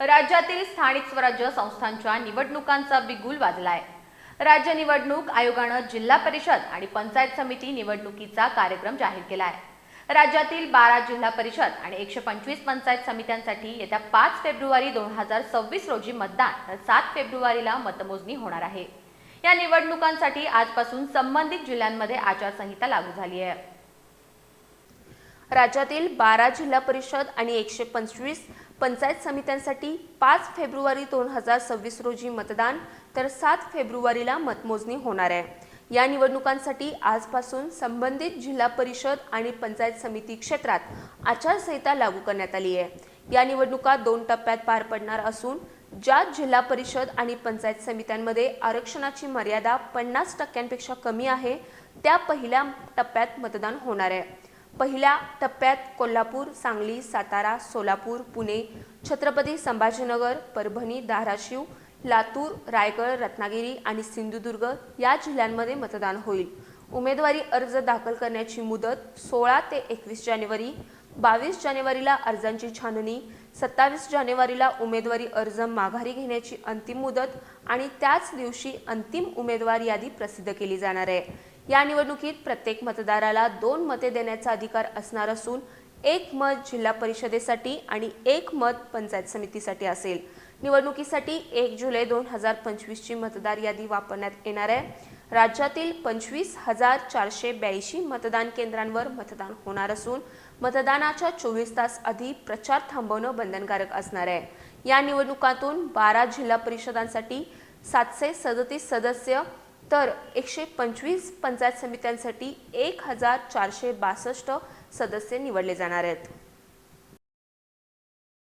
राज्यातील स्थानिक स्वराज्य संस्थांच्या निवडणुकांचा बिगुल वाजलाय. राज्य निवडणूक आयोगानं जिल्हा परिषद आणि पंचायत समिती निवडणुकीचा कार्यक्रम जाहीर केलाय. राज्यातील बारा जिल्हा परिषद आणि एकशे पंचवीस पंचायत समित्यांसाठी येत्या पाच फेब्रुवारी दोन हजार सव्वीस रोजी मतदान तर सात फेब्रुवारीला मतमोजणी होणार आहे. या निवडणुकांसाठी आजपासून संबंधित जिल्ह्यांमध्ये आचारसंहिता लागू झाली आहे. राज्यातील बारा जिल्हा परिषद आणि एकशे पंचवीस पंचायत समित्यांसाठी पाच फेब्रुवारी दोन हजार सव्वीस रोजी मतदान तर सात फेब्रुवारीला मतमोजणी होणार आहे. या निवडणुकांसाठी आजपासून संबंधित जिल्हा परिषद आणि पंचायत समिती क्षेत्रात आचारसंहिता लागू करण्यात आली आहे. या निवडणुका दोन टप्प्यात पार पडणार असून ज्या जिल्हा परिषद आणि पंचायत समित्यांमध्ये आरक्षणाची मर्यादा पन्नास टक्क्यांपेक्षा कमी आहे त्या पहिल्या टप्प्यात मतदान होणार आहे. पहिल्या टप्प्यात कोल्हापूर सांगली सातारा सोलापूर पुणे छत्रपती संभाजीनगर परभणी धाराशिव लातूर रायगड रत्नागिरी आणि सिंधुदुर्ग या जिल्ह्यांमध्ये मतदान होईल. उमेदवारी अर्ज दाखल करण्याची मुदत सोळा ते एकवीस जानेवारी बावीस जानेवारीला अर्जांची छाननी सत्तावीस जानेवारीला उमेदवारी अर्ज माघारी घेण्याची अंतिम मुदत आणि त्याच दिवशी अंतिम उमेदवार यादी प्रसिद्ध केली जाणार आहे. या निवडणुकीत प्रत्येक मतदाराला दोन मते देण्याचा अधिकार असणार असून एक मत जिल्हा परिषदेसाठी आणि एक मत पंचायत समितीसाठी असेल. निवडणुकीसाठी एक जुलै दोन हजार पंचवीसची मतदार यादी वापरण्यात येणार आहे. राज्यातील पंचवीस हजार चारशे ब्याऐंशी मतदान केंद्रांवर मतदान होणार असून मतदानाच्या चोवीस तास आधी प्रचार थांबवणं बंधनकारक असणार आहे. या निवडणुकातून बारा जिल्हा परिषदांसाठी सातशे सदतीस सदस्य तर एकशे पंचवीस पंचायत समित्यांसाठी एक हजार चारशे बासष्ट सदस्य निवडले जाणार आहेत.